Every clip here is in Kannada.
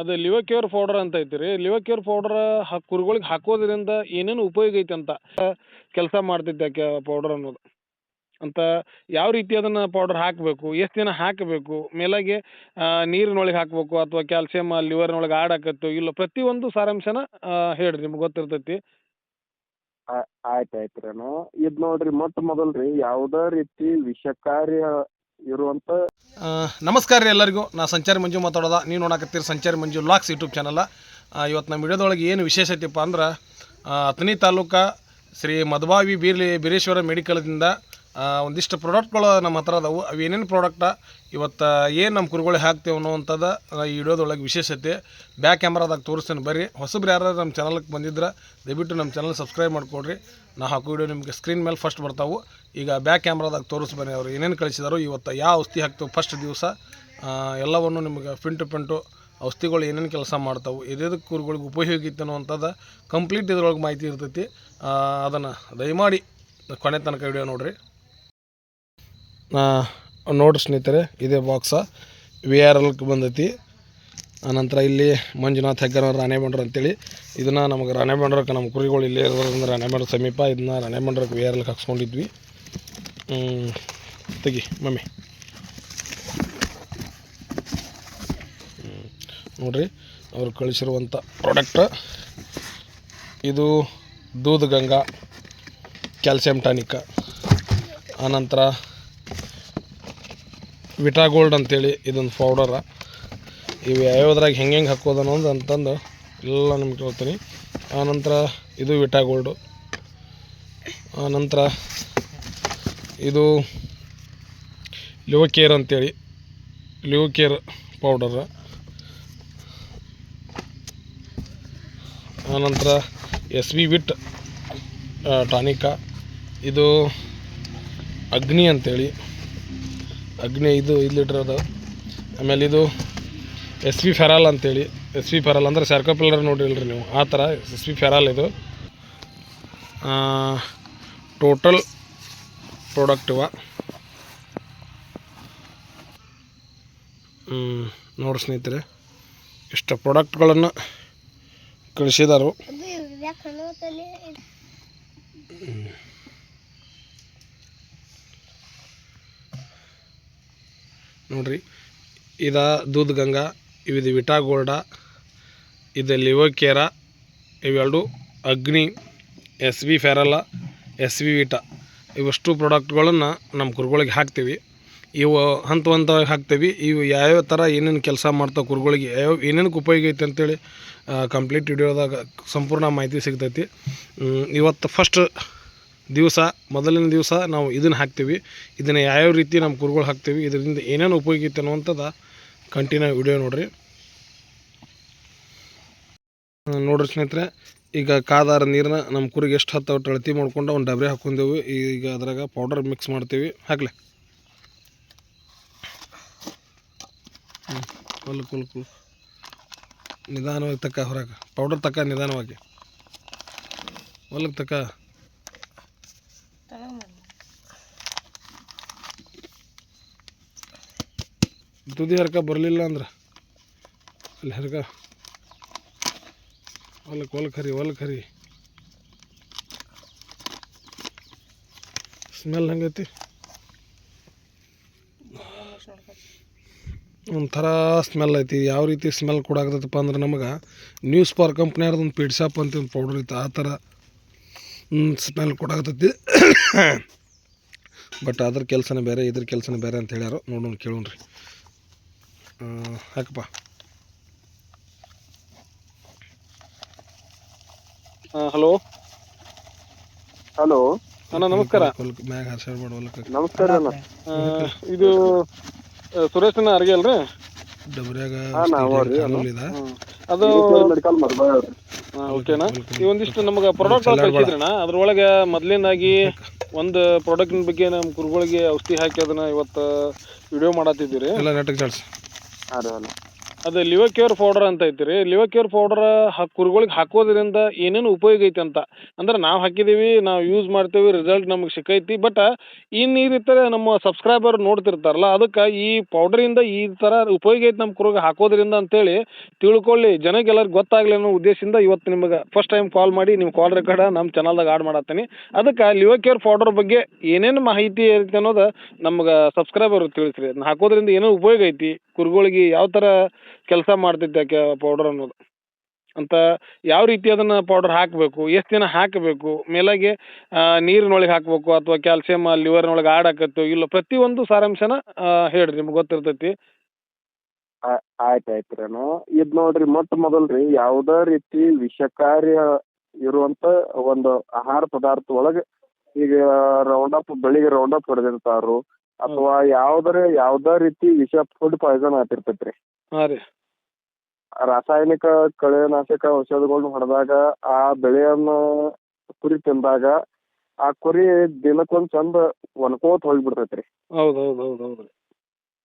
ಅದು ಲಿವಕ್ಯೂರ್ ಪೌಡರ್ ಅಂತ ಐತಿ ರೀ ಲಿವಕ್ಯೂರ್ ಪೌಡರ್ ಹಾ ಕುರಿಗಳಿಗೆ ಹಾಕೋದ್ರಿಂದ ಏನೇನು ಉಪಯೋಗ ಐತೆ ಅಂತ ಕೆಲಸ ಮಾಡ್ತೈತೆ ಆಕೆ ಪೌಡರ್ ಅನ್ನೋದು. ಅಂತ ಯಾವ ರೀತಿ ಅದನ್ನು ಪೌಡರ್ ಹಾಕಬೇಕು, ಎಷ್ಟು ದಿನ ಹಾಕಬೇಕು, ಮೇಲಾಗಿ ನೀರಿನೊಳಗೆ ಹಾಕಬೇಕು ಅಥವಾ ಕ್ಯಾಲ್ಸಿಯಮ್ ಲಿವರ್ನೊಳಗೆ ಆಡಾಕತ್ತು ಇಲ್ಲ ಪ್ರತಿಯೊಂದು ಸಾರಾಂಶನ ಹೇಳ್ರಿ ನಿಮ್ಗೆ ಗೊತ್ತಿರ್ತೈತಿ. ಆಯ್ತು ಆಯ್ತು ರೀ ಇದು ನೋಡ್ರಿ ಮೊಟ್ಟ ಮೊದಲು ರೀ ಯಾವುದೇ ರೀತಿ ವಿಷಕಾರಿ ಇರುವಂಥ ನಮಸ್ಕಾರ ರೀ ಎಲ್ಲರಿಗೂ. ನಾ ಸಂಚಾರಿ ಮಂಜು ಮಾತಾಡೋದ. ನೀವು ನೋಡಕತ್ತೀರಿ ಸಂಚಾರಿ ಮಂಜು ಲಾಕ್ಸ್ ಯೂಟ್ಯೂಬ್ ಚಾನಲ್. ಇವತ್ತು ನಮ್ಮ ವಿಡಿಯೋದೊಳಗೆ ಏನು ವಿಶೇಷ ಐತಿಪ್ಪ ಅಂದ್ರೆ ಅಥಣಿ ತಾಲೂಕು ಶ್ರೀ ಮಧುಬಾವಿ ಬೀರ್ಲಿ ಬೀರೇಶ್ವರ ಮೆಡಿಕಲ್ದಿಂದ ಒಂದಿಷ್ಟು ಪ್ರಾಡಕ್ಟ್ಗಳು ನಮ್ಮ ಹತ್ರ ಅದಾವು. ಅವು ಏನೇನು ಪ್ರಾಡಕ್ಟ ಇವತ್ತು ಏನು ನಮ್ಮ ಕುರುಗಳಿಗೆ ಹಾಕ್ತೇವೆ ಅನ್ನೋವಂಥದ್ದು ಈ ವಿಡಿಯೋದೊಳಗೆ ವಿಶೇಷತೆ. ಬ್ಯಾಕ್ ಕ್ಯಾಮ್ರಾದಾಗ ತೋರಿಸ್ತೇನೆ, ಬರ್ರಿ. ಹೊಸಬ್ರು ಯಾರು ನಮ್ಮ ಚಾನಲ್ಗೆ ಬಂದಿದ್ರೆ, ದಯವಿಟ್ಟು ನಮ್ಮ ಚಾನಲ್ ಸಬ್ಸ್ಕ್ರೈಬ್ ಮಾಡ್ಕೊಡ್ರಿ. ನಾ ಹಾಕೋ ವಿಡಿಯೋ ನಿಮಗೆ ಸ್ಕ್ರೀನ್ ಮೇಲೆ ಫಸ್ಟ್ ಬರ್ತಾವೆ. ಈಗ ಬ್ಯಾಕ್ ಕ್ಯಾಮ್ರಾದಾಗ ತೋರಿಸ್ ಬನ್ನಿ ಅವರು ಏನೇನು ಕಳಿಸಿದಾರೋ. ಇವತ್ತು ಯಾವ ಔಷಧಿ ಹಾಕ್ತೇವೆ ಫಸ್ಟ್ ದಿವಸ ಎಲ್ಲವನ್ನು ನಿಮಗೆ ಪಿಂಟು ಪಿಂಟು ಔಷಧಿಗಳು ಏನೇನು ಕೆಲಸ ಮಾಡ್ತಾವೆ ಇದೇದು ಕುರುಗಳಿಗೆ ಉಪಯೋಗ ಇತ್ತು ಅನ್ನೋವಂಥದ್ದು ಕಂಪ್ಲೀಟ್ ಇದ್ರೊಳಗೆ ಮಾಹಿತಿ ಇರ್ತೈತಿ. ಅದನ್ನು ದಯಮಾಡಿ ಕೊನೆ ತನಕ ವಿಡಿಯೋ ನೋಡಿರಿ. ನೋಡ್ರಿ ಸ್ನೇಹಿತರೆ, ಇದೇ ಬಾಕ್ಸ ವಿ ಆರ್ ಎಲ್ಗೆ ಬಂದೈತಿ. ಆನಂತರ ಇಲ್ಲಿ ಮಂಜುನಾಥ್ ಹೆಗ್ಗರ ರಾಣೆಬಂಡ್ರ ಅಂತೇಳಿ. ಇದನ್ನು ನಮಗೆ ರಾಣೆಬಂಡ್ರಕ್ಕೆ ನಮ್ಮ ಕುರಿಗಳು ಇಲ್ಲೇ ಇರೋದ್ರಿಂದ ರಾಣೆಬಂಡ್ರ ಸಮೀಪ ಇದನ್ನ ರಾಣೆಬಂಡ್ರಕ್ಕೆ ವಿ ಆರ್ ಎಲ್ಗೆ ಹಾಕ್ಸ್ಕೊಂಡಿದ್ವಿ. ತೆಗಿ, ಮಮ್ಮಿ. ನೋಡ್ರಿ, ಅವ್ರು ಕಳಿಸಿರುವಂಥ ಪ್ರಾಡಕ್ಟ್ ಇದು ದೂದ್ ಗಂಗಾ ಕ್ಯಾಲ್ಸಿಯಂ ಟಾನಿಕ್. ಆನಂತರ ವಿಟಾಗೋಲ್ಡ್ ಅಂತೇಳಿ, ಇದೊಂದು ಪೌಡರ ಇವು ಯಾವ್ಯಾವ್ದ್ರಾಗ ಹೆಂಗೆ ಹೆಂಗೆ ಹಾಕೋದು ಅನ್ನೋದು ಅಂತಂದು ಎಲ್ಲ ನಿಮ್ಗೆ ಹೇಳ್ತೀನಿ ಆನಂತರ ಇದು ವಿಟಾ ಗೋಲ್ಡು ಆನಂತರ ಇದು ಲಿವಕೇರ್ ಅಂತೇಳಿ ಲಿವಕೇರ್ ಪೌಡರ್ ಆನಂತರ ಎಸ್ ವಿ ವಿಟ್ ಟಾನಿಕ ಇದು ಅಗ್ನಿ ಅಂತೇಳಿ. ಅಗ್ನಿ ಇದು ಐದು ಲೀಟ್ರ್ ಅದು. ಆಮೇಲೆ ಇದು ಎಸ್ ವಿ ಫೆರಾಲ್ ಅಂತೇಳಿ. ಎಸ್ ವಿ ಫೆರಾಲ್ ಅಂದ್ರೆ ಸ್ಯಾರ್ಕೋಪಿಲ್ಲರ್ ನೋಡಿಲ್ರಿ ನೀವು. ಆ ಥರ ಎಸ್ ವಿ ಫೆರಾಲ್ ಇದು. ಟೋಟಲ್ ಪ್ರಾಡಕ್ಟ್ ಇವ. ನೋಡಿ ಸ್ನೇಹಿತರೆ. ಇಷ್ಟು ಪ್ರಾಡಕ್ಟ್ಗಳನ್ನು ಕಳಿಸಿದಾರು. ನೋಡ್ರಿ. ಇದ ದೂದ್ ಗಂಗಾ, ಇವಿದು ವಿಟಾ ಗೋಲ್ಡ ಇದು ಲಿವೋಕೇರ ಇವೆರಡು ಅಗ್ನಿ ಎಸ್ ವಿ ಫೆರಲ ಎಸ್ ವಿ ವಿಟಾ. ಇವಷ್ಟು ಪ್ರಾಡಕ್ಟ್ಗಳನ್ನು ನಮ್ಮ ಕುರುಗಳಿಗೆ ಹಾಕ್ತೀವಿ. ಇವು ಹಂತ ಹಂತವಾಗಿ ಹಾಕ್ತೀವಿ. ಇವು ಯಾವ್ಯಾವ ಥರ ಏನೇನು ಕೆಲಸ ಮಾಡ್ತಾವೆ ಕುರುಗಳಿಗೆ ಯಾವ ಏನೇನಕ್ಕೆ ಉಪಯೋಗ ಐತೆ ಅಂತೇಳಿ ಕಂಪ್ಲೀಟ್ ವಿಡಿಯೋದಾಗ ಸಂಪೂರ್ಣ ಮಾಹಿತಿ ಸಿಗ್ತೈತಿ. ಇವತ್ತು ಫಸ್ಟ್ ದಿವಸ, ಮೊದಲಿನ ದಿವಸ ನಾವು ಇದನ್ನು ಹಾಕ್ತೀವಿ. ಇದನ್ನು ಯಾವ್ಯಾವ ರೀತಿ ನಮ್ಮ ಕುರುಗಳು ಹಾಕ್ತೀವಿ, ಇದರಿಂದ ಏನೇನು ಉಪಯೋಗ ಐತೆ ಅನ್ನುವಂಥದ್ದು ಕಂಟಿನ್ಯೂ ವಿಡಿಯೋ ನೋಡಿರಿ. ನೋಡ್ರಿ ಸ್ನೇಹಿತರೆ, ಈಗ ಕಾದಾರ ನೀರನ್ನ ನಮ್ಮ ಕುರಿಗೆ ಎಷ್ಟು ಹತ್ತು ಒಟ್ಟು ಅಳತಿ ಮಾಡ್ಕೊಂಡು ಒಂದು ಡಬ್ರಿ ಹಾಕೊಂಡೆವು ಈಗ ಅದ್ರಾಗ ಪೌಡರ್ ಮಿಕ್ಸ್ ಮಾಡ್ತೀವಿ. ಹಾಕ್ಲಿ. ಹ್ಞೂ ಕುಲ್ ಕುಲ್ ನಿಧಾನವಾಗಿ ತಕ್ಕ ಹೊರಗೆ. ಪೌಡರ್ ತಕ್ಕ ನಿಧಾನವಾಗಿ. ಹೊಲಕ್ಕೆ ತಕ್ಕ ತುದಿ ಹರ್ಕ ಬರಲಿಲ್ಲ ಅಂದ್ರೆ? ಅಲ್ಲಿ ಹರ್ಕ ಹೊಲಕ್ಕೆ ಹೊಲಕ್ಕೆ ಹರಿ ಹೊಲಕ್ಕೆ ಹರಿ. ಸ್ಮೆಲ್ ಹಂಗೈತಿ? ಒಂಥರ ಸ್ಮೆಲ್ ಐತಿ. ಯಾವ ರೀತಿ ಸ್ಮೆಲ್ ಕೊಡಾಕತ್ತೈತಪ್ಪ ಅಂದ್ರೆ ನಮಗೆ ನ್ಯೂಸ್ ಪವರ್ ಕಂಪ್ನಿಯವ್ರದ್ದು ಒಂದು ಪಿಡ್ಸಾಪ್ ಅಂತ ಒಂದು ಪೌಡರ್ ಇತ್ತು ಆ ಥರ ಸ್ಮೆಲ್ ಕೊಡಾಕತ್ತೈತಿ. ಬಟ್ ಅದ್ರ ಕೆಲಸನೇ ಬೇರೆ, ಇದ್ರ ಕೆಲಸನೇ ಬೇರೆ ಅಂತ ಹೇಳ್ಯಾರ. ನೋಡೋಣ, ಕೇಳೋಣ್ರಿ. ಹಾಕಪ್ಪ. ಹಲೋ. ಹಲೋ. ಅಣ್ಣ ನಮಸ್ಕಾರ. ಹೊಲಕ್ಕೆ ಮ್ಯಾಗ ಹರ್ಸಾಡ್ಬೇಡ ಹೊಲಕ್ಕೆ. ನಮಸ್ಕಾರ ಅಣ್ಣ. ಆ, ಇದು ಆ, ಸುರೇಶನ ಅರ್ಗೆ ಅಲ್ರಿ? ಡಬ್ರ್ಯಾಗ ಇದೆ ಅದು ಮೆಡಿಕಲ್ ಓಕೆನಾ ಈ ಒಂದಿಷ್ಟು ನಮಗೆ ಪ್ರಾಡಕ್ಟ್ ಕಳಿಸಿದ್ರಣ್ಣ ಅದ್ರೊಳಗೆ ಮೊದಲಿನಾಗಿ ಒಂದು ಪ್ರಾಡಕ್ಟಿನ ಬಗ್ಗೆ ನಮ್ಮ ಕುರುಗಳಿಗೆ ಔಷಧಿ ಹಾಕಿ ಅದನ್ನ ಇವತ್ತು ವಿಡಿಯೋ ಮಾಡತ್ತಿದ್ದೀರಿ ಎಲ್ಲ ನಾಟಕ ಚಾಡ್ಸಿ ಹಾಂ ರೀ ಅಲ್ಲ ಅದು ಲಿವಕ್ಯೂರ್ ಪೌಡರ್ ಅಂತ ಐತ್ರಿ. ಲಿವಕ್ಯೂರ್ ಪೌಡರ್ ಕುರಿಗಳಿಗೆ ಹಾಕೋದ್ರಿಂದ ಏನೇನು ಉಪಯೋಗ ಐತಿ ಅಂತ. ಅಂದ್ರೆ ನಾವು ಹಾಕಿದ್ದೀವಿ ನಾವು ಯೂಸ್ ಮಾಡ್ತೀವಿ ರಿಸಲ್ಟ್ ನಮಗೆ ಸಿಕ್ಕೈತಿ. ಬಟ್ ಇನ್ನು ಈ ರೀತಿ ನಮ್ಮ ಸಬ್ಸ್ಕ್ರೈಬರ್ ನೋಡ್ತಿರ್ತಾರಲ್ಲ, ಅದಕ್ಕೆ ಈ ಪೌಡ್ರಿಂದ ಈ ಥರ ಉಪಯೋಗ ಐತಿ ನಮ್ಮ ಕುರಿಗೆ ಹಾಕೋದ್ರಿಂದ ಅಂತೇಳಿ ತಿಳ್ಕೊಳ್ಳಿ. ಜನಕ್ಕೆಲ್ಲರಿಗೆ ಗೊತ್ತಾಗ್ಲಿ ಅನ್ನೋ ಉದ್ದೇಶದಿಂದ ಇವತ್ತು ನಿಮಗೆ ಫಸ್ಟ್ ಟೈಮ್ ಕಾಲ್ ಮಾಡಿ ನಿಮ್ಮ ಕಾಲ್ ರೆಕಾರ್ಡ ನಮ್ಮ ಚಾನಲ್ದಾಗ ಆಡ್ ಮಾಡತ್ತೀನಿ. ಅದಕ್ಕೆ ಲಿವಕ್ಯೂರ್ ಪೌಡರ್ ಬಗ್ಗೆ ಏನೇನು ಮಾಹಿತಿ ಐತಿ ಅನ್ನೋದು ನಮ್ಗೆ ಸಬ್ಸ್ಕ್ರೈಬರ್ ತಿಳಿಸ್ರಿ. ಅದನ್ನ ಹಾಕೋದ್ರಿಂದ ಏನೋ ಉಪಯೋಗ ಐತಿ, ಕುರಿಗಳಿಗೆ ಯಾವ ಥರ ಕೆಲಸ ಮಾಡ್ತೈತೆ ಕೆ ಪೌಡರ್ ಅನ್ನೋದು. ಅಂತ ಯಾವ ರೀತಿ ಅದನ್ನ ಪೌಡರ್ ಹಾಕಬೇಕು, ಎಷ್ಟು ದಿನ ಹಾಕಬೇಕು, ಮೇಲಾಗಿ ನೀರಿನೊಳಗೆ ಹಾಕಬೇಕು ಅಥವಾ ಕ್ಯಾಲ್ಸಿಯಂ ಲಿವರ್ನೊಳಗೆ ಆಡ್ ಆಕತ್ತು ಇಲ್ಲ ಪ್ರತಿಯೊಂದು ಸಾರಾಂಶನ ಹೇಳ್ರಿ ನಿಮ್ಗೆ ಗೊತ್ತಿರ್ತೈತಿ. ಆಯ್ತು ಆಯ್ತು ಇದ್ ಇದು ನೋಡ್ರಿ ಮೊಟ್ಟ ಮೊದಲು ರೀ ಯಾವುದೇ ರೀತಿ ವಿಷಕಾರಿ ಇರುವಂತ ಒಂದು ಆಹಾರ ಪದಾರ್ಥ ಒಳಗೆ ಈಗ ರೌಂಡ್ ಅಪ್ ಬೆಳಿಗ್ಗೆ ರೌಂಡ್ ಅಪ್ ಹೊಡೆದಿರ್ತಾರು ಅಥವಾ ಯಾವ್ದಾರ ಯಾವ್ದ ರೀತಿ ವಿಷ ಫುಡ್ ಪಾಯ್ಸನ್ ಆಗ್ತಿರ್ತೈತಿ ರೀ. ಹಾಂ ರೀ. ರಾಸಾಯನಿಕ ಕಳೆನಾಶಕ ಔಷಧಗಳನ್ನ ಹೊಡೆದಾಗ ಆ ಬೆಳೆಯನ್ನ ಕುರಿ ತಿಂದಾಗ ಆ ಕುರಿ ದಿನಕ್ಕೊಂದ್ ಚಂದ ಒನ್ಕೋತ ಹೋಗ್ಬಿಡ್ತೈತ್ರಿ ಹೌದು ಹೌದು ಹೌದು ಹೌದು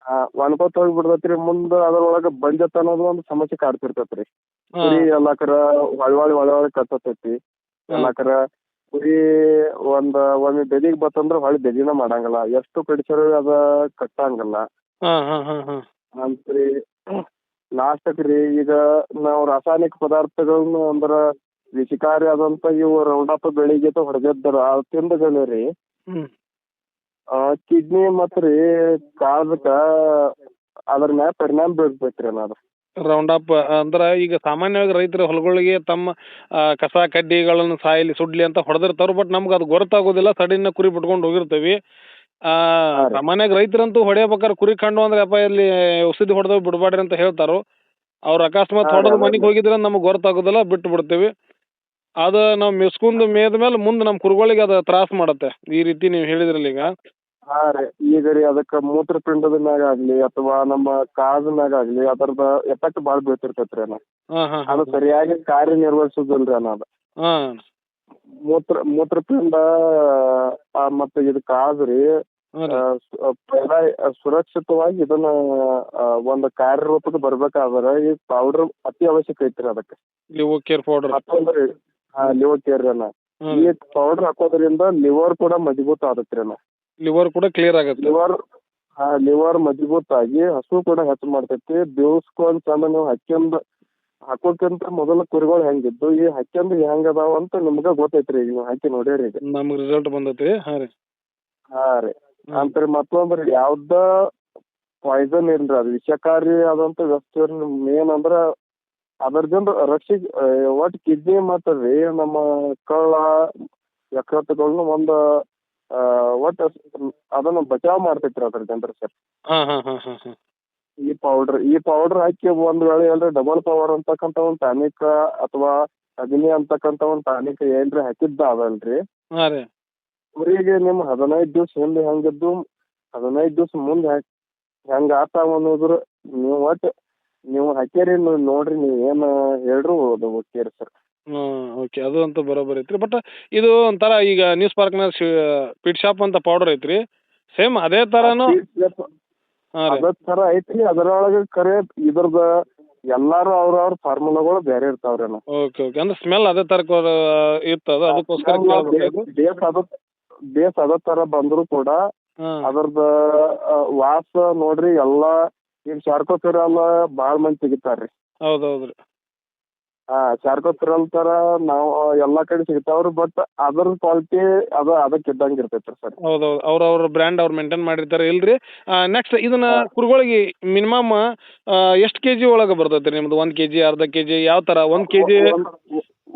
ಆ ಒನ್ಕೋತ ಹೋಗ್ಬಿಡ್ತೈತಿ ಮುಂದ ಅದ್ರೊಳಗೆ ಬಂಜತ್ ಅನ್ನೋದು ಒಂದು ಸಮಸ್ಯೆ ಕಾಡ್ತಿರ್ತೈತ್ರಿ ಕುರಿ ಎಲ್ಲಾ ಎಲ್ಲಾಕರ ಹೊಳ್ವಾಳಿ ಹೊಳ್ವಾಳಿ ಕತ್ತತೈತಿ. ಎಲ್ಲಾ ಎಲ್ಲಾಕರ ಕುರಿ ಒಂದ್ ಒಂದ್ ಬೆದಿಗ್ ಬತ್ತಂದ್ರ ಹೊಳ್ಳಿ ಬೆದಿನ ಮಾಡಂಗಿಲ್ಲ. ಎಷ್ಟು ಕಡಿಸರು ಅದ ಕಟ್ಟಂಗಿಲ್ಲ. ಹಾಂ ಹಾಂ ಹಾಂ ಹಾಂ. ಅಂತ್ರಿ ರೀ ಈಗ ನಾವು ರಾಸಾಯನಿಕ ಪದಾರ್ಥಗಳನ್ನು ಅಂದ್ರ ವಿಷಕಾರಿ ಆದಂತ ಇವು ರೌಂಡಪ್ ಬೆಳಿಗ್ಗೆ ಹೊಡೆದಿದ್ದಾರ ಅದು ತಿಂದಗಳು ರೀ. ಹ್ಞೂ ಕಿಡ್ನಿ ಮತ್ತ್ ರೀ ಕಾಲಕ್ಕ ಅದ್ರ ಮ್ಯಾಲ ಪರಿಣಾಮ ಬೀಳ್ತೈತ್ರಿ ಅನ್ನೋದು. ರೌಂಡ್ ಅಪ್ ಅಂದ್ರೆ ಈಗ ಸಾಮಾನ್ಯವಾಗಿ ರೈತರ ಹೊಲಗಳಿಗೆ ತಮ್ಮ ಕಸ ಕಡ್ಡಿಗಳನ್ನು ಸಾಯಲಿ ಸುಡ್ಲಿ ಅಂತ ಹೊಡೆದಿರ್ತಾರೆ ಬಟ್ ನಮ್ಗೆ ಅದು ಗೊತ್ತಾಗೋದಿಲ್ಲ. ಸಡಿನ್ನ ಕುರಿ ಬಿಟ್ಕೊಂಡು ಹೋಗಿರ್ತೇವಿ. ಆ. ಸಾಮಾನ್ಯವಾಗಿ ರೈತರಂತೂ ಹೊಡೆಯಬೇಕಾದ್ರೆ ಕುರಿ ಕಂಡು ಅಂದ್ರೆ ಅಪ್ಪ ಇಲ್ಲಿ ಔಷಧಿ ಹೊಡೆದವ್ ಬಿಡಬೇಡ್ರಿ ಅಂತ ಹೇಳ್ತಾರೋ ಅವ್ರ ಅಕಸ್ಮಾತ್ ಹೊಡೆದ ಹೊಡೆದು ಮನೆಗೆ ಹೋಗಿದ್ರೆ ನಮಗೆ ಗೊತ್ತಾಗೋದಿಲ್ಲ ಬಿಟ್ಟು ಬಿಡ್ತೀವಿ. ಅದ ನಾವು ಮೆಸ್ಕೊಂಡು ಮೇದ ಮೇಲೆ ಮುಂದೆ ನಮ್ಮ ಕುರುಗಳಿಗೆ ಅದು ತ್ರಾಸ ಮಾಡುತ್ತೆ. ಈ ರೀತಿ ನೀವು ಹೇಳಿದ್ರಲ್ಲ ಈಗ ಹಾ ರೀ ಈಗ ರೀ ಅದಕ್ಕ ಮೂತ್ರಪಿಂಡದ ಮ್ಯಾಗ ಆಗ್ಲಿ ಅಥವಾ ನಮ್ಮ ಕಾದ ಮ್ಯಾಗ ಆಗ್ಲಿ ಅದರದ ಎಫೆಕ್ಟ್ ಬಾಳ ಬೀಳ್ತಿರ್ತೈತ್ರಿ ಅಣ್ಣ. ಹಾಂ ಹಾಂ ಅದು ಸರಿಯಾಗಿ ಕಾರ್ಯನಿರ್ವಹಿಸೋದಿಲ್ರಿ ಅನ್ನೋದು ಹಾಂ. ಮೂತ್ರ ಮೂತ್ರಪಿಂಡ ಆ, ಮತ್ತೆ ಇದು ರೀ ಹಾಂ ಆ, ಸು- ಆ, ಪೈಲಾ ಸುರಕ್ಷಿತವಾಗಿ ಇದನ್ನ ಆ, ಒಂದು ಕಾರ್ಯರೂಪಕ್ಕೆ ಬರ್ಬೇಕಾದ್ರೆ ಈ ಪೌಡರ್ ಅತಿ ಅವಶ್ಯಕ ಐತ್ರಿ ಅದಕ್ಕೆ. ಲಿವೋ ಕೇರ್ ಪೌಡರ್ ಮತ್ತೊಂದ್ರಿ ಹಾ ಲಿವರ್ ಕೇರ್ ಅನ್ನ ಹಾಂ ಈ ಪೌಡರ್ ಹಾಕೋದ್ರಿಂದ ಲಿವರ್ ಕೂಡ ಮಜಬೂತ್ ಆಗುತ್ತೆ ಅಣ್ಣ. ಲಿವರ್ ಕೂಡ ಕ್ಲಿಯರ್ ಆಗುತ್ತೆ. ಲಿವರ್ ಹಾ ಲಿವರ್ ಮಜಬೂತ್ ಆಗಿ ಹಸು ಕೂಡ ಹೆಚ್ಚು ಮಾಡ್ತೈತಿ. ಬೇವ್ಸ್ಕೊಂಡ್ ಚಂದ ನೀವು ಹಕ್ಕೊಂಡ್ ಹಾಕೋಕ್ಕಿಂತ ಮೊದಲ ಕುರಿಗಳು ಹೆಂಗಿದ್ದು ಈ ಹಕ್ಕೊಂಡ್ ಹೆಂಗ್ ಅದಾವ ಅಂತ ನಿಮ್ಗ ಗೊತ್ತೈತ್ರಿ ಈಗ ನೀವು ಹಾಕಿ ನೋಡಿರಿ ಈಗ. ನಮ್ಗೆ ರಿಸಲ್ಟ್ ಬಂದೈತಿ ಹಾಂ ರೀ. ಹಾ ರೀ. ಅಂತ್ರಿ ಮತ್ತೊಂದ್ರಿ ಯಾವ್ದ ಪಾಯ್ಸನ್ ಇಲ್ರಿ ಅದು? ವಿಷಕಾರಿ ಆದಂತ ವ್ಯವಸ್ಥೆ ಮೇನ್ ಅಂದ್ರ ಅದ್ರದಿಂದ ರಕ್ಷಿ ಒಟ್ ಕಿಡ್ನಿ ಮತ್ತ ರೀ ನಮ್ಮ ಕಳ್ಳ ಯಕೃತ್ತುಗಳನ್ನ ಒಂದ್ ಆ, ಒಟ್ ಅದನ್ನ ಬಚಾವ್ ಮಾಡ್ತೈತ್ರಿ ಅದ್ರದಿಂದ ಸರ್. ಹಾಂ ಹಾಂ ಹಾಂ ಹಾಂ ಹಾಂ. ಈ ಪೌಡರ್ ಈ ಪೌಡರ್ ಹಾಕಿ ಒಂದ್ ವೇಳೆ ಏನ್ರ ಡಬಲ್ ಪವರ್ ಅಂತಕ್ಕಂತ ಒಂದ್ ಟಾನಿಕ್ ಅಥವಾ ಅಗ್ನಿ ಅಂತಕ್ಕಂತ ಒಂದ್ ಟಾನಿಕ್ ಏನ್ರಿ ಹಾಕಿದ್ದ ಅದಲ್ರಿ. ಅವ್ರಿಗೆ ರೀ. ಕುರಿಗೆ ನಿಮ್ ಹದಿನೈದು ದಿವ್ಸ ಹಿಂದೆ ಹೆಂಗಿದ್ದು ಹದಿನೈದು ದಿವ್ಸ ಮುಂದೆ ಹೆಂಗ ಹೆಂಗ್ ಆತಾವ ಅನ್ನೋದ್ರ ನೀವು ಒಟ್ಟು ನೀವು ಹಾಕ್ಯಾರಿ ನೀವು ನೋಡ್ರಿ ನೀವು ಏನು ಹೇಳ್ರು ಅದು ಓಕೆ ಸರ್. ಹಾಂ ಓಕೆ ಅದು ಅಂತ ಬರೋಬ್ಬರಿ ಐತ್ರಿ. ಬಟ್ ಇದು ಒಂಥರ ಈಗ ನ್ಯೂಸ್ ಪಾರ್ಕ್ನ ಪಿಟ್ ಶಾಪ್ ಅಂತ ಪೌಡರ್ ಐತ್ರಿ. ಸೇಮ್ ಅದೇ ಥರನೂ ಹಾಂ ರೀ. ಅದ ತರ ಐತ್ರಿ. ಅದರೊಳಗೆ ಕರೆ ಇದ್ರದ ಎಲ್ಲಾರು ಅವ್ರವ್ರ ಫಾರ್ಮುಲಾಗಳು ಬೇರೆ ಇರ್ತಾವ್ರಿ ಅಣ್ಣ. ಓಕೆ ಓಕೆ ಅಂದ್ರೆ ಸ್ಮೆಲ್ ಅದೇ ಥರ ಇರ್ತದ ಅದಕ್ಕೋಸ್ಕರ ಕೇಳ್ಬೇಕಾಯ್ತು ಬೇಸ್ ಅದ? ಬೇಸ್ ಅದ ತರ ಬಂದ್ರು ಕೂಡ ಹಾಂ. ಅದ್ರದ ವಾಸ ನೋಡ್ರಿ ಎಲ್ಲಾ ಈಗ ಶಾರ್ಕೋಫಿರಲ್ ಬಾಳ ಮಂದಿ ತೆಗಿತಾರ್ರಿ. ಹೌದೌದ್ರಿ ಹೌದು ರೀ ಹಾ ಶಾರ್ಕೋಫಿರಲ್ ತರ ನಾವು ಎಲ್ಲಾ ಕಡೆ ಸಿಗ್ತಾವ್ರಿ ಬಟ್ ಅದರ ಕ್ವಾಲಿಟಿ ಅದ ಅದಕ್ಕೆ ಇದ್ದಂಗೆ ಇರ್ತೇತ್ರಿ ಸರ್ ಅವ್ರ ಅವ್ರ ಬ್ರ್ಯಾಂಡ್ ಅವ್ರು ಮೇಂಟೈನ್ ಮಾಡಿರ್ತಾರೆ ಇಲ್ರಿ. ನೆಕ್ಸ್ಟ್ ಇದನ್ನ ಕುರುಗಳಿಗೆ ಮಿನಿಮಮ್ ಎಷ್ಟು ಕೆ ಜಿ ಒಳಗೆ ಬರ್ತೈತೆ ರೀ ನಿಮ್ದು? ಒಂದು ಕೆ ಜಿ ಅರ್ಧ ಕೆ ಜಿ ಯಾವ ಥರ ಒಂದು ಕೆ ಜಿ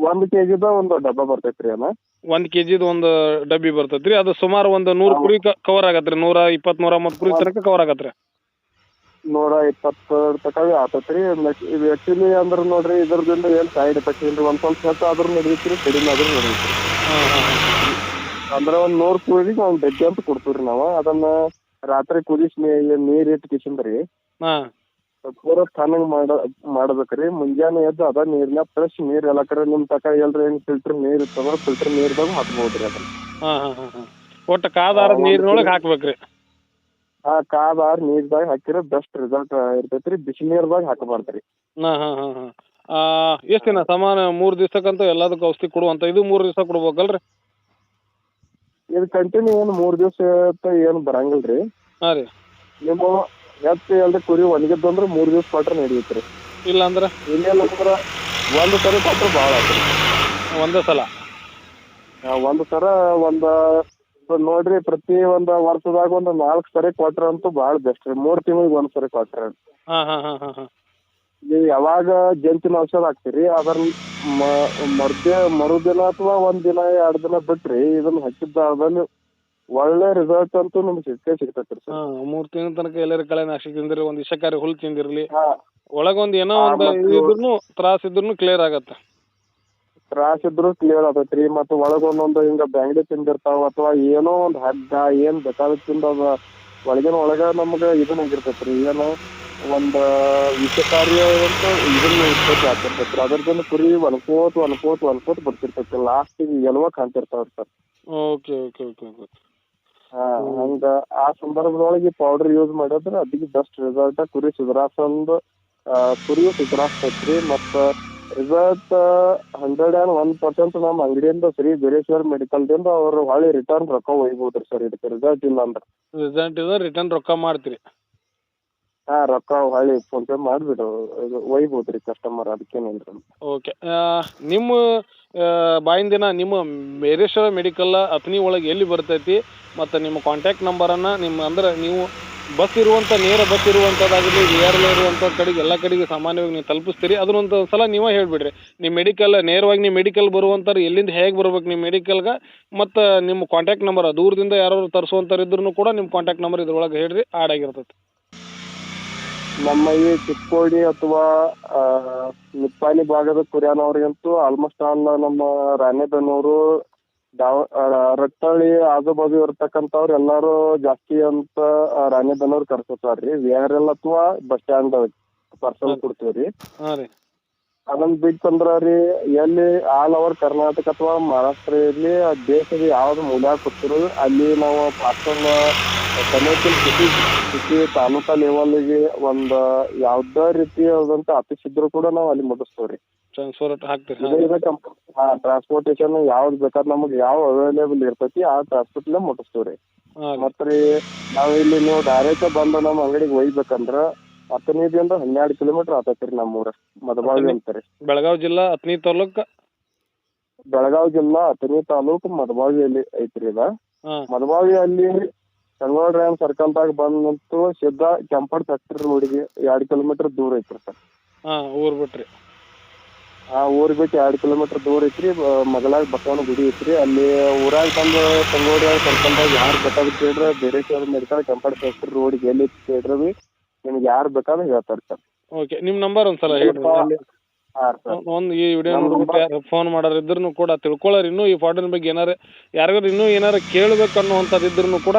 ಒಂದ್ ಕೆಜಿದ ಒಂದು ಡಬ್ಬ ಬರ್ತೈತ್ರಿ ಅಣ್ಣ. ಒಂದ್ ಕೆ ಜಿದು ಒಂದು ಡಬ್ಬಿ ಬರ್ತೈತೆ ರೀ ಅದು ಸುಮಾರು ಒಂದು ನೂರು ಕುರಿ ಕವರ್ ಆಗತ್ರಿ. ರೀ ನೂರ ಇಪ್ಪತ್ತು ನೂರ ಮೂವತ್ತು ಕುರಿ ತನಕ ಕವರ್ ಆಗತ್ರಿ. ರೀ ನೂರ ಇಪ್ಪತ್ತು ತಕ ಆತತ್ರಿ. ಇದು ಆಕ್ಚುಲಿ ಅಂದ್ರ ನೋಡ್ರಿ ಇದ್ರದಿಂದ ಏನ್ ಸೈಡ್ ಎಫೆಕ್ಟ್ ಇಲ್ರಿ. ಒಂದ್ ಸ್ವಲ್ಪ ಹೆಚ್ಚು ಆದ್ರೂ ನಡೀತ್ರಿ ಕಡಿಮೆ ಆದ್ರೂ ನಡೀತ್ರಿ. ಅಂದ್ರೆ ಒಂದ್ ನೂರ್ ಕುಡಿಗೆ ಒಂದ್ ಡಬ್ಬಿ ಅಂತ ಕೊಡ್ತೀವ್ರಿ ನಾವು. ಅದನ್ನ ರಾತ್ರಿ ಕುದಿಸಿ ನೀರ್ ಇಟ್ಟು ಕಿಸಿಂದ್ರಿ ಪೂರಾ ತಣ್ಣಗ್ ಮಾಡ ಮಾಡ್ಬೇಕ್ರಿ. ಮುಂಜಾನೆ ಎದ್ದು ಅದ ನೀರ್ನ ಫ್ರೆಶ್ ನೀರ್ ಎಲ್ಲ ಕಡೆ ನಿಮ್ ತಕ ಎಲ್ರಿ ಹೆಂಗ್ ಫಿಲ್ಟರ್ ನೀರ್ ಇರ್ತದ ಫಿಲ್ಟರ್ ನೀರ್ದಾಗ ಹಾಕ್ಬೋದ್ರಿ ಅದನ್ನ. ಒಟ್ಟು ಕಾದಾರದ ನೀರಿನೊಳಗೆ ಹಾಕ್ಬೇಕು ರೀ ಆ ಕಾದಾರ್ ನೀರ್ದಾಗ ಹಾಕಿರೋ ಬೆಸ್ಟ್ ರಿಸಲ್ಟ್ ಇರ್ತೈತ್ರಿ. ಬಿಸಿನೀರ್ದಾಗ ಹಾಕಬಾರ್ದ್ರಿ. ಹಾ ಹಾ ಹಾ ಹಾ. ಆ, ಎಷ್ಟು ದಿನ ಸಮಾನ? ಮೂರು ದಿವ್ಸಕ್ಕಂತೂ ಎಲ್ಲದಕ್ಕೂ ಔಷಧಿ ಕೊಡುವಂತ ಇದು ಮೂರ್ ದಿವಸ ಕೊಡ್ಬೇಕಲ್ರಿ? ಇದು ಕಂಟಿನ್ಯೂ ಏನು ಮೂರ್ ದಿವಸ ಏನು ಬರಂಗಿಲ್ರಿ. ಹಾ ರೀ. ನಿಮ್ಮ ಎತ್ತಿ ಎಲ್ರಿ ಕುರಿ ಒಣಗಿದ್ದು ಮೂರ್ ದಿವಸ ಕೊಟ್ರೆ ನಡೆಯುತ್ತೆ ಇಲ್ಲ ಅಂದ್ರೆ ಇನ್ನೇನು ಅಂದ್ರೆ ಒಂದು ಸರಿ ಕೊಟ್ರೆ ಭಾಳ ಆತ್ರಿ. ಒಂದೇ ಸಲ? ಆ, ಒಂದು ಸರ ಒಂದ ಒಂದ್ ನೋಡ್ರಿ ಪ್ರತಿ ಒಂದ್ ವರ್ಷದಾಗ ಒಂದ್ ನಾಲ್ಕ್ ಸರಿ ಕೊಟ್ರ ಅಂತೂ ಬಾಳ್ ಬೆಸ್ಟ್ ರೀ. ಮೂರ್ ತಿಂಗಳಿಗೆ ಒಂದ್ ಸರಿ ಕೊಟ್ರ. ಹಾಂ ಹಾಂ ಹಾಂ ಹಾಂ ಹಾಂ. ನೀವು ಯಾವಾಗ ಜಂತಿನ ಔಷಧ ಹಾಕ್ತೀರಿ ಅದರ ಮರ್ದೆ ಮರುದಿನ ಅಥವಾ ಒಂದ್ ದಿನ ಎರಡ್ ದಿನ ಬಿಟ್ರಿ ಇದನ್ನ ಹಚ್ಚಿದ್ದ ಅದನ್ನು ಒಳ್ಳೆ ರಿಸಲ್ಟ್ ಅಂತೂ ನಿಮ್ಗೆ ಸಿಕ್ಕೇ ಸಿಗ್ತೈತಿ ಸರ್. ಹಾಂ ಮೂರು ತಿಂಗಳ ತನಕ ಎಲ್ಲರ ಕಳೆ ನಾಶಕ ತಿಂದಿರಿ ಒಂದ್ ವಿಷಕಾರಿ ಹುಲ್ ತಿಂದಿರ್ಲಿ. ಒಳಗೊಂದ್ ಒಳಗೊಂದು ಏನೋ ಹಾ, ಒಂದು ಮತ್ತು- ಇದ್ರೂ ತ್ರಾಸ ಇದ್ರೂನು ಕ್ಲಿಯರ್ ಆಗತ್ತೆ. ತ್ರಾಸ ಇದ್ರೂ ಕ್ಲಿಯರ್ ಆಗತ್ರಿ ಮತ್ತು ಒಳಗ್ ಒಂದೊಂದು ಹಿಂಗ ಬ್ಯಾಂಗ್ಳಿ ತಿಂದಿರ್ತಾವ ಅಥವಾ ಏನೋ ಒಂದ್ ಹಗ್ಗ ಏನ್ ಬೇಕಾದ ತಿಂದದ ಒಳಗಿನ ಒಳಗ ನಮ್ಗ ಇದನ್ನ ಆಗಿರ್ತೈತ್ರಿ ಏನು ಒಂದ್ ವಿಷಕಾರಿ ಅಂತ ಇದನ್ನ ಉತ್ಪತ್ತಿ ಆಗ್ತಿರ್ತೈತ್ರಿ ಅದ್ರದಿಂದ ಕುರಿ ಒನ್ಕೋತ್ ಒನ್ಕೋತ್ ಒನ್ಕೋತ್ ಬರ್ತಿರ್ತೈತಿ ಲಾಸ್ಟ್ ಎಲ್ವ ಕಾಣ್ತಿರ್ತಾವ್ರಿ sir okay okay okay okay ಹಾ ಹಂಗ ಆ ಸಂದರ್ಭದೊಳಗೆ ಪೌಡರ್ ಯೂಸ್ ಮಾಡಿದ್ರೆ ಅದಕ್ಕೆ ಬೆಸ್ಟ್ ರಿಸಲ್ಟ್ ಕುರಿ ಸುಧಾರಿಸೊಂದು ಕುರಿಯು ಸುಧಾರಿಸ್ತೈತ್ರಿ ಮತ್ತ result hundred and one percent ನಮ್ಮ ಅಂಗಡಿಯಿಂದ ಶ್ರೀ ಬೀರೇಶ್ವರ್ ಮೆಡಿಕಲ್ದಿಂದ ಅವ್ರು ಹೊಳ್ಳಿ ರಿಟರ್ನ್ ರೊಕ್ಕ ಒಯ್ಬೋದ್ರಿ ಸರ್. ಇದಕ್ಕೆ ರಿಸಲ್ಟ್ ಇಲ್ಲ ಅಂದ್ರೆ. ರಿಸಲ್ಟ್ ಇದೆ ರಿಟರ್ನ್ ರೊಕ್ಕ ಮಾಡ್ತೀರಿ. ಹಾ ರೊಕ್ಕ ಹೊಳ್ಳಿ ಫೋನ್ ಪೇ ಮಾಡಿಬಿಡು. ಇದು ಒಯ್ಬೋದ್ರಿ ಕಸ್ಟಮರ್ ಅದಕ್ಕೇನಿಲ್ರಿ ಓಕೆ ನಿಮ್ಮ ಬಾಯಿನ ಬಾಯಿಂದಿನ ನಿಮ್ಮ ಬೇರೇಶ್ವರ ಮೆಡಿಕಲ್ ಅತ್ನಿ ಒಳಗೆ ಎಲ್ಲಿ ಬರ್ತೈತಿ? ಮತ್ತು ನಿಮ್ಮ ಕಾಂಟ್ಯಾಕ್ಟ್ ನಂಬರನ್ನು ನಿಮ್ಮ ಅಂದ್ರೆ ನೀವು ಬಸ್ ಇರುವಂಥ ನೇರ ಬಸ್ ಇರುವಂಥದ್ದಾಗಲಿ ವಿ ಆರ್ ಕಡೆಗೆ ಎಲ್ಲ ಕಡೆಗೆ ಸಾಮಾನ್ಯವಾಗಿ ನೀವು ತಲುಪಿಸ್ತೀರಿ. ಅದನ್ನೊಂದು ಸಲ ನೀವೇ ಹೇಳಿಬಿಡ್ರಿ. ನಿಮ್ಮ ಮೆಡಿಕಲ್ ನೇರವಾಗಿ ನೀವು ಮೆಡಿಕಲ್ ಬರುವಂಥವ್ರು ಎಲ್ಲಿಂದ ಹೇಗೆ ಬರ್ಬೇಕು ನಿಮ್ಮ ಮೆಡಿಕಲ್ಗೆ ಮತ್ತು ನಿಮ್ಮ ಕಾಂಟ್ಯಾಕ್ಟ್ ನಂಬರ್ ದೂರದಿಂದ ಯಾರಾದ್ರು ತರಿಸುವಂಥವ್ರು ಇದ್ರೂ ಕೂಡ ನಿಮ್ಮ ಕಾಂಟ್ಯಾಕ್ಟ್ ನಂಬರ್ ಇದ್ರೊಳಗೆ ಹೇಳಿರಿ ಆ್ಯಡ್ ಆಗಿರ್ತೈತಿ. ನಮ್ಮ ಈ ಚಿಕ್ಕೋಡಿ ಅಥವಾ ನಿಪ್ಪಾಣಿ ಭಾಗದ ಕುರಿಯಾನವ್ರಿಗಂತೂ ಆಲ್ಮೋಸ್ಟ್ ಆಲ್ ನಮ್ಮ ರಾಣೆಬೆನ್ನೂರು ಆ, ರಟ್ಟಳ್ಳಿ ಆಜು ಬಾಜು ಇರ್ತಕ್ಕಂಥವ್ರು ಎಲ್ಲಾರು ಜಾಸ್ತಿ ಅಂತ ರಾಣಿ ರಾಣೆಬೆನ್ನೂರು ಕರ್ಸೋತಾರ್ರಿ. ವಿ ಆರ್ ಎಲ್ ಅಥವಾ ಬಸ್ ಸ್ಟ್ಯಾಂಡ್ ಪಾರ್ಸಲ್ ಕೊಡ್ತೇವ್ರಿ. ಅದನ್ನ ಬಿಟ್ಟಂದ್ರ ರೀ ಎಲ್ಲಿ ಆಲ್ ಓವರ್ ಕರ್ನಾಟಕ ಅಥವಾ ಮಹಾರಾಷ್ಟ್ರ ಇರ್ಲಿ ಆ ದೇಶದ ಯಾವ್ದು ಮೂಲ ಕೊಡ್ತಿರೋ ಅಲ್ಲಿ ನಾವು parcel Kanekal city city taluka ಲೆವೆಲ್ಗೆ ಒಂದು ಯಾವ್ದ ರೀತಿಯಾದಂತ ಆಫೀಸ್ ಇದ್ರು ಕೂಡ ನಾವು ಅಲ್ಲಿ ಮುಟ್ಟಿಸ್ತೇವ್ರಿ ಟ್ರಾನ್ಸ್ಫರ್ ಹಾಕ್ತೀರಿ? ಟ್ರಾನ್ಸ್ಪೋರ್ಟೇಷನ್ ಯಾವ್ದು ಬೇಕಾದ್ರೆ ನಮಗೆ ಯಾವ ಅವೈಲೇಬಲ್ ಇರ್ತೈತಿ ಆ ಟ್ರಾನ್ಸ್ಪೋರ್ಟ್ನ ಮುಟ್ಟಿಸ್ತೀವ್ರಿ ರೀ ಮತ್ತ್ ರೀ ನಾವು ಇಲ್ಲಿ ನೀವು ಡೈರೆಕ್ಟ್ ಬಂದು ನಮ್ಮ ಅಂಗಡಿಗೆ ಒಯ್ಬೇಕಂದ್ರ ಹತ್ತನೇದಿಂದ ಹನ್ನೆರಡು ಕಿಲೋಮೀಟರ್ ಆತೈತ್ರಿ ನಮ್ಮೂರ ಮದಬಾವಿ ಅಂತಾರೆ. ಬೆಳಗಾವಿ ಜಿಲ್ಲಾ ಅತ್ನಿ ತಾಲೂಕ್? ಬೆಳಗಾವ್ ಜಿಲ್ಲಾ ಅಥಣಿ ತಾಲೂಕು ಮದಬಾವಿಯಲ್ಲಿ ಐತ್ರಿ ಇದ ಹಾಂ. ಮದಬಾವಿ ಅಲ್ಲಿ ಸಂಗೋಳ ಡ್ಯಾಮ್ ಬಂದ್ ಅಂತೂ ಸಿದ್ಧ ಕೆಂಪಡ್ ಫ್ಯಾಕ್ಟರಿ ರೋಡಿಗೆ ಎರಡ್ ಕಿಲೋಮೀಟರ್ ದೂರ ಐತ್ರಿ ಸರ್. ಊರು ಬಿಟ್ರಿ. ಆ ಊರ್ ಬಿಟ್ಟು ಎರಡ್ ಕಿಲೋಮೀಟರ್ ದೂರ ಐತ್ರಿ ಮಗಲಾಗ ಬಸವನ ಗುಡಿ ಐತ್ರಿ ಅಲ್ಲಿ ಊರಾಗ ಬಂದು ತಂಗೋಡಿ ಕರ್ಕೊಂಡಾಗ ಯಾರ್ ಬೇಕಾದ್ರೆ ಕೇಳ್ರೆ ಬೇರೆ ಮೆಡಿಕಲ್ ಕೆಂಪಡ್ ಫ್ಯಾಕ್ಟ್ರಿ ರೋಡಿಗೆ ಎಲ್ಲಿ ಕೇಳ್ರೆ ಬಿ ನಿಮ್ಗೆ ಯಾರು ಬೇಕಾದ್ರೆ ಹೇಳ್ತಾರೆ ಸರ್. ಓಕೆ ನಿಮ್ಮ ನಂಬರ್ ಒಂದ್ಸಲ ಹೇಳಿ ಒಂದು ಈ ವಿಡಿಯೋ ನೋಡ್ಬಿಟ್ಟು ಫೋನ್ ಮಾಡೋರು ಇದ್ರೂ ಕೂಡ ತಿಳ್ಕೊಳ್ಳೋರು ಇನ್ನೂ ಈ ಫಾರ್ಡಿನ ಬಗ್ಗೆ ಏನಾರ ಯಾರಿಗಾರು ಇನ್ನೂ ಏನಾರ ಕೇಳ್ಬೇಕು ಅನ್ನುವಂಥದ್ದು ಇದ್ರೂ ಕೂಡ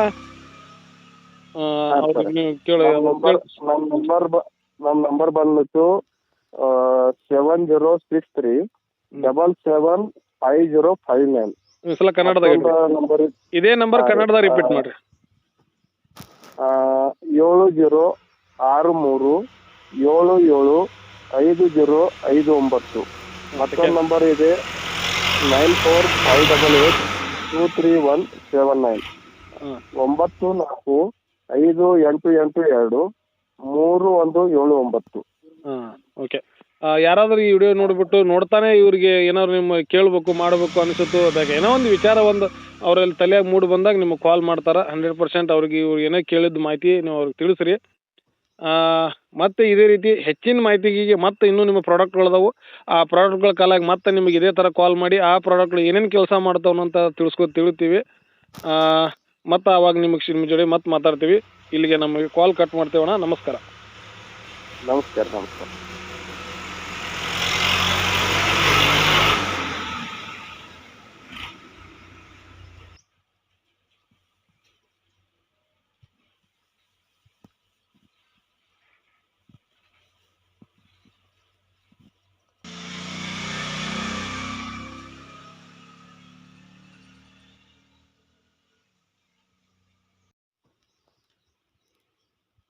ಅವ್ರಿಗೆ. ನೀವು ಕೇಳಿ ನಂಬರ್ ಬಂದ್ಬಿಟ್ಟು seven zero six three double seven five zero five nine ಈ ಸಲ ಕನ್ನಡದಾಗ ನಂಬರ್ ಇದೇ ನಂಬರ್ ಹಾ, ಕನ್ನಡದಾಗ ರಿಪೀಟ್ ಮಾಡ್ರಿ. ಏಳು ಜೀರೋ ಆರು ಮೂರು ಏಳು ಏಳು ಐದು ಜೀರೋ ಐದು ಒಂಬತ್ತು. ಮತ್ತೊಂದು ನಂಬರ್ ಇದೆ nine four five double eight two three one seven nine ಒಂಬತ್ತು ನಾಲ್ಕು ಐದು ಎಂಟು ಎಂಟು ಎರಡು ಮೂರು ಒಂದು ಏಳು ಒಂಬತ್ತು. ಓಕೆ ಯಾರಾದರೂ ಈ ವಿಡಿಯೋ ನೋಡಿಬಿಟ್ಟು ನೋಡ್ತಾನೆ ಇವರಿಗೆ ಏನಾದ್ರು ನಿಮ್ಮ ಕೇಳಬೇಕು, ಮಾಡಬೇಕು ಅನಿಸುತ್ತೋ ಅದಕ್ಕೆ ಏನೋ ಒಂದು ವಿಚಾರ ಒಂದು ಅವರಲ್ಲಿ ತಲೆಯಾಗ ಮೂಡಿ ಬಂದಾಗ ನಿಮಗೆ ಕಾಲ್ ಮಾಡ್ತಾರೆ. ಹಂಡ್ರೆಡ್ ಪರ್ಸೆಂಟ್ ಅವ್ರಿಗೆ ಇವ್ರು ಏನೋ ಕೇಳಿದ ಮಾಹಿತಿ ನೀವು ಅವ್ರಿಗೆ ತಿಳಿಸ್ರಿ. ಮತ್ತು ಇದೇ ರೀತಿ ಹೆಚ್ಚಿನ ಮಾಹಿತಿಗೆ ಮತ್ತೆ ಇನ್ನೂ ನಿಮ್ಮ ಪ್ರಾಡಕ್ಟ್ಗಳದಾವು ಆ ಪ್ರಾಡಕ್ಟ್ಗಳ ಕಾಲಾಗಿ ಮತ್ತೆ ನಿಮಗೆ ಇದೇ ಥರ ಕಾಲ್ ಮಾಡಿ ಆ ಪ್ರಾಡಕ್ಟ್ಗಳು ಏನೇನು ಕೆಲಸ ಮಾಡ್ತಾವೆ ಅಂತ ತಿಳ್ಸ್ಕೊ, ತಿಳಿತೀವಿ. ಮತ್ತು ಅವಾಗ ನಿಮಗೆ ನಿಮ್ಮ ಜೋಡಿ ಮತ್ತೆ ಮಾತಾಡ್ತೀವಿ. ಇಲ್ಲಿಗೆ ನಮಗೆ ಕಾಲ್ ಕಟ್ ಮಾಡ್ತೇವಣ್ಣ. ನಮಸ್ಕಾರ. ನಮಸ್ಕಾರ ನಮಸ್ಕಾರ.